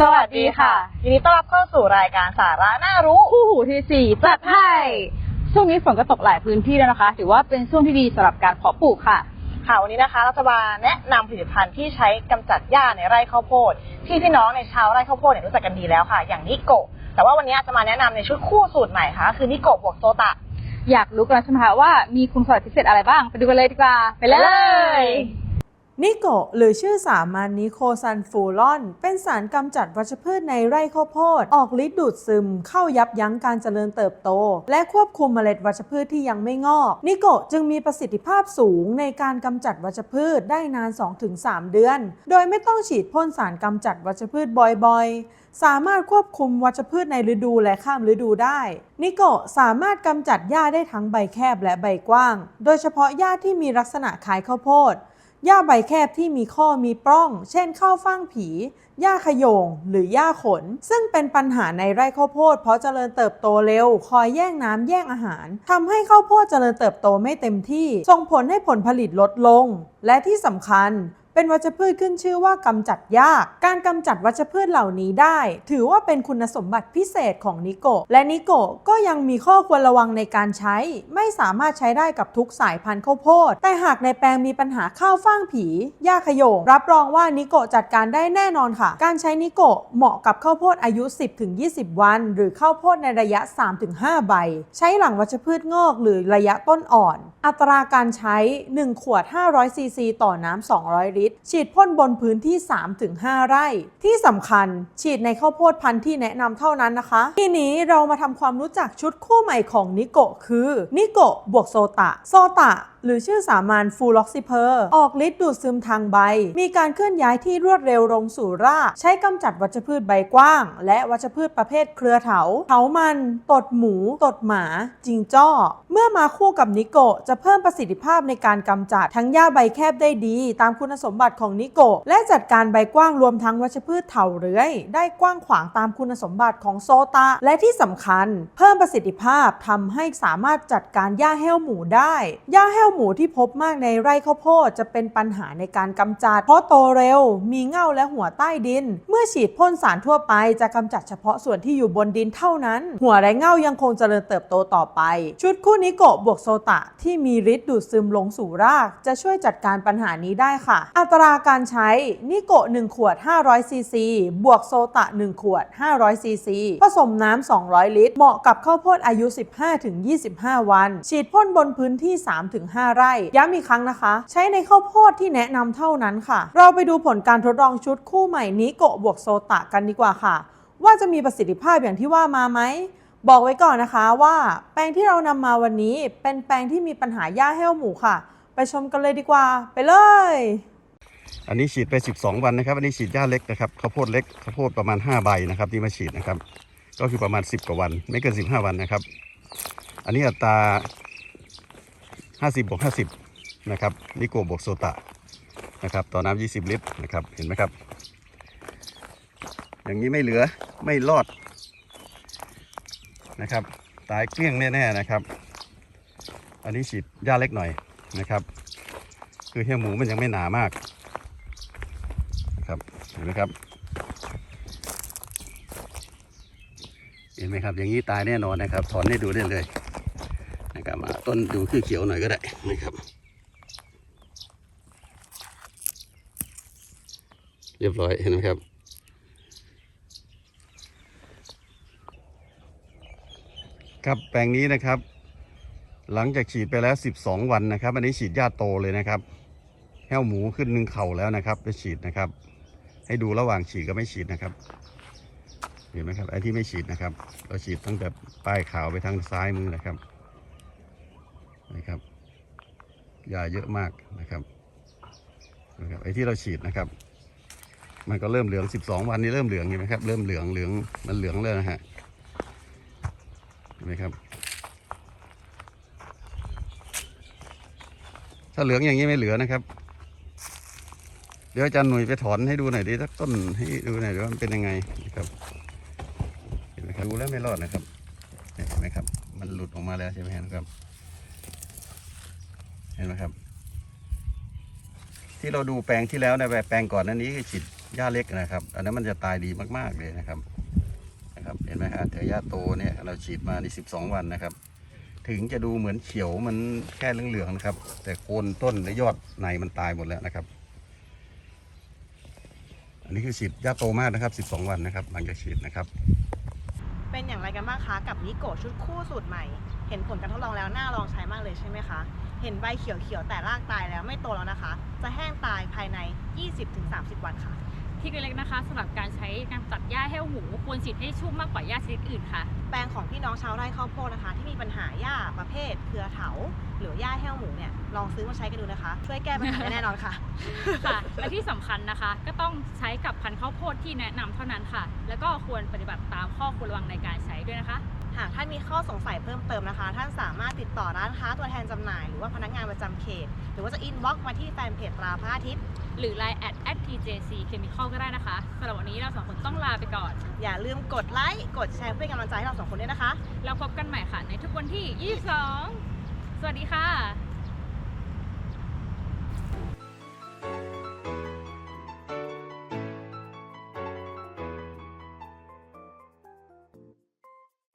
สวัสดีค่ะยินดีต้อนรับเข้าสู่รายการสาระน่ารู้ คู่หูทีสี่จัดให้ช่วงนี้ฝนก็ตกหลายพื้นที่แล้วนะคะ ถือว่าเป็นช่วงที่ดีสำหรับการเพาะปลูกค่ะ ค่ะวันนี้นะคะเราจะมาแนะนำผลิตภัณฑ์ที่ใช้กำจัดหญ้าในไร่ข้าวโพด ที่พี่น้องในชาวไร่ข้าวโพดเนี่ยรู้จักกันดีแล้วค่ะ อย่างนิโกะแต่ว่าวันนี้จะมาแนะนำในชุดคู่สูตรใหม่ค่ะคือนิโกะบวกโซตะ อยากรู้กันแล้วใช่ไหมคะว่ามีคุณสมบัติพิเศษอะไรบ้าง ไปดูกันเลยดีกว่า ไปเลย นิโกะหรือชื่อสามัญนิโคซันฟูลอน เป็นสารกำจัดวัชพืชในไร่ข้าวโพด ออกฤทธิ์ดูดซึม เข้ายับยั้งการเจริญเติบโต และควบคุมเมล็ดวัชพืชที่ยังไม่งอก นิโกะจึงมีประสิทธิภาพสูงในการกำจัดวัชพืชได้นาน 2-3 เดือน โดยไม่ต้องฉีดพ่นสารกำจัดวัชพืชบ่อยๆ สามารถควบคุมวัชพืชในฤดูและข้ามฤดูได้นิโกะสามารถกำจัดหญ้าได้ทั้งใบแคบและใบกว้าง โดยเฉพาะหญ้าที่มีลักษณะคล้ายข้าวโพด หญ้าใบแคบที่มีข้อมีปล้อง เช่นข้าวฟ่างผี หญ้าขยง หรือหญ้าขน ซึ่งเป็นปัญหาในไร่ข้าวโพดเพราะเจริญเติบโตเร็ว คอยแย่งน้ำแย่งอาหารทำให้ข้าวโพดเจริญเติบโตไม่เต็มที่ ส่งผลให้ผลผลิตลดลง และที่สำคัญ เป็นวัชพืชขึ้นชื่อว่ากำจัดยาก การกำจัดวัชพืชเหล่านี้ได้ ถือว่าเป็นคุณสมบัติพิเศษของนิโกะ และนิโกะก็ยังมีข้อควรระวังในการใช้ ไม่สามารถใช้ได้กับทุกสายพันธุ์ข้าวโพด แต่หากในแปลงมีปัญหาข้าวฟ่างผีหญ้าขยง รับรองว่านิโกะจัดการได้แน่นอนค่ะ การใช้นิโกะเหมาะกับข้าวโพดอายุ 10-20 วัน หรือข้าวโพดในระยะ 3-5 ใบ ใช้หลังวัชพืชงอกหรือระยะต้นอ่อน อัตราการใช้ 1 ขวด 500ซีซีต่อน้ำ200 ลิตรฉีดพ่นบนพื้นที่ 3-5 ไร่ ที่สำคัญ ฉีดในข้าวโพดพันธุ์ที่แนะนำเท่านั้นนะคะ ทีนี้เรามาทำความรู้จักชุดคู่ใหม่ของนิโกะคือนิโกะบวกโซตะ โซตะหรือชื่อสามัญฟูล็อกซิเพอร์ออกฤทธิ์ดูดซึมทางใบ มีการเคลื่อนย้ายที่รวดเร็วลงสู่รากใช้กำจัดวัชพืชใบกว้าง และวัชพืชประเภทเครือเถาเถามัน ตดหมู ตดหมา จิงจ้อ เมื่อมาคู่กับนิโกจะเพิ่มประสิทธิภาพในการกำจัดทั้งหญ้าใบแคบได้ดี ตามคุณสมบัติของนิโกและจัดการใบกว้างรวมทั้งวัชพืชเถาเรื้อย ได้กว้างขวางตามคุณสมบัติของโซตะและที่สำคัญ เพิ่มประสิทธิภาพทำให้สามารถจัดการหญ้าแห้วหมูได้หญ้าแห้วหมูที่พบมากในไร่ข้าวโพดจะเป็นปัญหาในการกำจัด เพราะโตเร็ว มีเง่าและหัวใต้ดิน เมื่อฉีดพ่นสารทั่วไปจะกำจัดเฉพาะส่วนที่อยู่บนดินเท่านั้น หัวและเง่ายังคงเจริญเติบโตต่อไป ชุดคู่นิโกะบวกโซตะ ที่มีฤทธิ์ดูดซึมลงสู่ราก จะช่วยจัดการปัญหานี้ได้ค่ะ อัตราการใช้นิโกะ1ขวด500ซีซีบวกโซตะ 1 ขวด500ซีซีผสมน้ำ200 ลิตร เหมาะกับข้าวโพดอายุ 15-25 วัน ฉีดพ่นบนพื้นที่ 3-5ไร่ ย้ำอีกครั้งนะคะ ใช้ในข้าวโพดที่แนะนำเท่านั้นค่ะ เราไปดูผลการทดลองชุดคู่ใหม่นิโกะบวกโซตะกันดีกว่าค่ะ ว่าจะมีประสิทธิภาพอย่างที่ว่ามาไหมบอกไว้ก่อนนะคะว่า แปลงที่เรานำมาวันนี้เป็นแปลงที่มีปัญหาหญ้าแห้วหมูค่ะ ไปชมกันเลยดีกว่า ไปเลย อันนี้ฉีดไป 12 วันนะครับ อันนี้ฉีดหญ้าเล็กนะครับข้าวโพดเล็กข้าวโพดประมาณ 5 ใบนะครับที่มาฉีดนะครับ ก็คือประมาณ 10 กว่าวัน ไม่เกิน 15 วันนะครับ อันนี้อัตรา 50บวก50นะครับนิโกบวกโซตะนะครับต่อน้ำ20 ลิตรนะครับเห็นไหมครับ อย่างนี้ไม่เหลือไม่รอดนะครับตายเกลี้ยงแน่ๆนะครับ อันนี้ฉีดหญ้าเล็กหน่อยนะครับ คือเหี้ยหมูมันยังไม่หนามากนะครับเห็นไหมครับเห็นไหมครับ อย่างนี้ตายแน่นอนนะครับ ถอนให้ดูได้เลย นะครับมาต้นดูคือเขียวหน่อยก็ได้นะครับ เรียบร้อยเห็นไหมครับครับแปลงนี้นะครับ หลังจากฉีดไปแล้ว 12 วันนะครับ อันนี้ฉีดหญ้าโตเลยนะครับแห้วหมูขึ้นหนึ่งเข่าแล้วนะครับไปฉีดนะครับ ให้ดูระหว่างฉีดกับไม่ฉีดนะครับเห็นไหมครับไอ้ที่ไม่ฉีดนะครับ เราฉีดตั้งแต่ป้ายขาวไปทางซ้ายมือนะครับ นะครับยาเยอะมากนะครับนะครับไอ้ที่เราฉีดนะครับ มันก็เริ่มเหลือง 12 วันนี้เริ่มเหลืองเห็นไหมครับเริ่มเหลืองเหลืองมันเหลืองเลยนะฮะเห็นไหมครับ ถ้าเหลืองอย่างนี้ไม่เหลือนะครับเดี๋ยวอาจารย์หนุ่ยไปถอนให้ดูหน่อยดิสักต้นให้ดูหน่อยว่ามันเป็นยังไงนะครับเห็นไหมครับดูแล้วไม่รอดนะครับเห็นไหมครับ มันหลุดออกมาแล้วใช่ไหมครับ ห็นไหมครับ ที่เราดูแปลงที่แล้วในแปลงก่อนนั้นนี้คือฉีดหญ้าเล็กนะครับ อันนั้นมันจะตายดีมากๆเลยนะครับนะครับ เห็นไหมฮะแต่หญ้าโตเนี่ยเราฉีดมาใน 12 วันนะครับ ถึงจะดูเหมือนเขียวมันแค่เหลืองๆนะครับ แต่โคนต้นและยอดในมันตายหมดแล้วนะครับ อันนี้คือฉีดหญ้าโตมากนะครับ 12 วันนะครับหลังจากฉีดนะครับ เป็นอย่างไรกันบ้างคะกับนิโกชุดคู่สูตรใหม่ เห็นผลการทดลองแล้วน่าลองใช้มากเลยใช่ไหมคะ เห็นใบเขียวๆแต่รากตายแล้วไม่โตแล้วนะคะ จะแห้งตายภายใน 20-30 วันค่ะ ที่เล็กๆนะคะสำหรับการใช้การตัดหญ้าแห้วหมูควรฉีดให้ชุ่มมากกว่าหญ้าชนิดอื่นค่ะ แปลงของพี่น้องชาวไร่ข้าวโพดนะคะ ที่มีปัญหาหญ้าประเภท เครือเถาหรือหญ้าแห้วหมูเนี่ยลองซื้อมาใช้กันดูนะคะ ช่วยแก้ปัญหาได้แน่นอนค่ะค่ะและที่สำคัญนะคะ ก็ต้องใช้กับพันธุ์ข้าวโพดที่แนะนำเท่านั้นค่ะ แล้วก็ควรปฏิบัติตามข้อควรระวังในการใช้ด้วยนะคะหากท่านมีข้อสงสัยเพิ่มเติมนะคะ ท่านสามารถติดต่อร้านค้าตัวแทนจำหน่าย หรือว่าพนักงานประจำเขต หรือว่าจะอินบ็อกซ์มาที่แฟนเพจตราพระอาทิตย์ หรือ Line at at tjc chemical ก็ได้นะคะสำหรับวันนี้เราสองคนต้องลาไปก่อน อย่าลืมกดไลค์กดแชร์เพื่อเป็นกำลังใจให้เราสองคนด้วยนะคะ แล้วพบกันใหม่ค่ะในทุกวันที่ 22 สวัสดีค่ะ